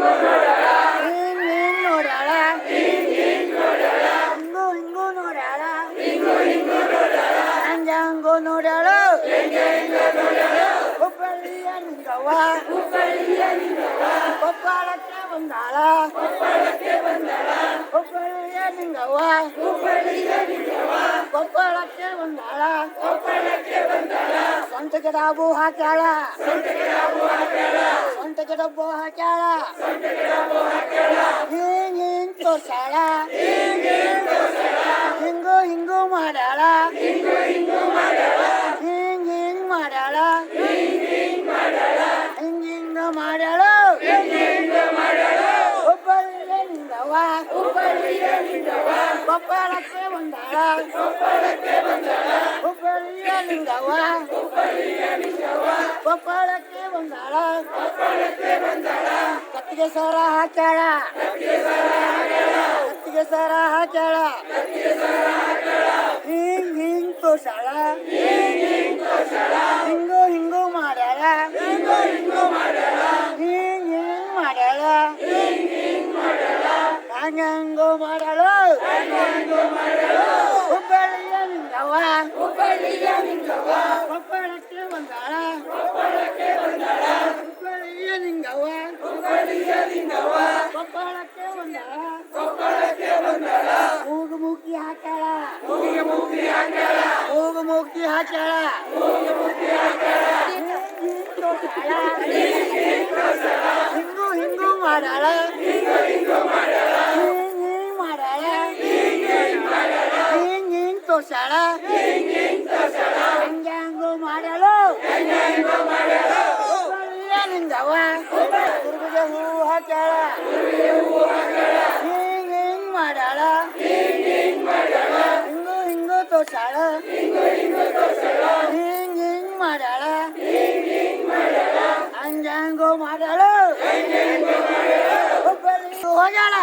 ಹಿಂಗ್ ಹಿಂಗ್ ನೋಡ್ಯಾಳ ಹಿಂಗು ಹಿಂಗು ನೋಡ್ಯಾಳ ಹಂಗ ಹಂಗು ನೋಡ್ಯಾಳ ಹುಬ್ಬಳ್ಳಿಯ ನಿಂಗವ್ವ ಕೊಪ್ಪಳಕ್ಕೆ ಬಂದಾಳ ಹುಬ್ಬಳ್ಳಿಯ ನಿಂಗವ್ವ ಕೊಪ್ಪಳಕ್ಕೆ ಬಂದಾಳ ಸೊಂಟಕ್ಕೆ ಡಾಬು ಹಾಕ್ಯಾಳ ಸೊಂಟಕ್ಕೆ ಡಬ್ಬು ಹಾಕ್ಯಾಳ ಹಿಂಗ್ ಹಿಂಗ್ ತೋರ್ಸಾಳ. ಹಿಂಗು ಹಿಂಗು ಮಾಡ್ಯಾಳ. ಹಿಂಗ್ ಹಿಂಗ್ ಮಾಡ್ಯಾಳ. ಹಿಂಗ್ ಹಿಂಗ ಮಾಡ್ಯಾಳ ಕೊಪ್ಪಳಕ್ಕೆ ಬಂದಾಳ. ಹುಬ್ಬಳ್ಳಿಯ ಕೊಪ್ಪಳಕ್ಕೆ ಬಂದಾಳ? ಕತ್ತಿಗೆ ಸರ ಹಾಕ್ಯಾಳ. ಕತ್ತಿಗೆ ಸರ ಹಾಕ್ಯಾಳ. ಹಿಂಗ್ ಹಿಂಗ್ ತೋಷಾಳ ಹಿಂಗು ಹಿಂಗು ಮಾಡ್ಯಾಳ. ಹಿಂಗ್ ಹಿಂಗ್ ಮಾಡ್ಯಾಳ. ಹಂಗ ಹಂಗು ಮಾಡ್ಯಾಳ. ಹುಬ್ಬಳ್ಳಿಯ ನಿಂಗವ್ವ ಕೊಪ್ಪಳಕ್ಕೆ ಬಂದಾಳ ಹುಬ್ಬಳ್ಳಿಯ ನಿಂಗವ್ವ ಕೊಪ್ಪಳಕ್ಕೆ ಬಂದಾಳ ಮೂಗು ಮೂಗಿ ಹಾಕ್ಯಾಳ. ಮೂಗು ಮೂಗಿ ಹಾಕ್ಯಾಳ. ಹಿಂಗು ಹಿಂಗು ಮಾಡ್ಯಾಳ. ಹಿಂಗ್ ಹಿಂಗ್ ಹಿಂಗ್ ಹಿಂಗ್ ತೋರ್ಸಾಳ ಹಂಗ ಹಂಗು ನಿಂಗವ್ವ ದುರ್ಗದ ಹೂ ಹಾಕ್ಯಾಳ ಹಿಂಗ್ ಹಿಂಗ್ ಮಾಡ್ಯಾಳ ಹಿಂಗು ಹಿಂಗು ತೋರ್ಸಾಳ ಹಿಂಗ್ ಹಿಂಗ್ ಮಾಡ್ಯಾಳ ಹಂಗ ಹಂಗು ಮಾಡ್ಯಾಳ ಹುಬ್ಬಳ್ಳಿ ಹೋಗ್ಯಾಳ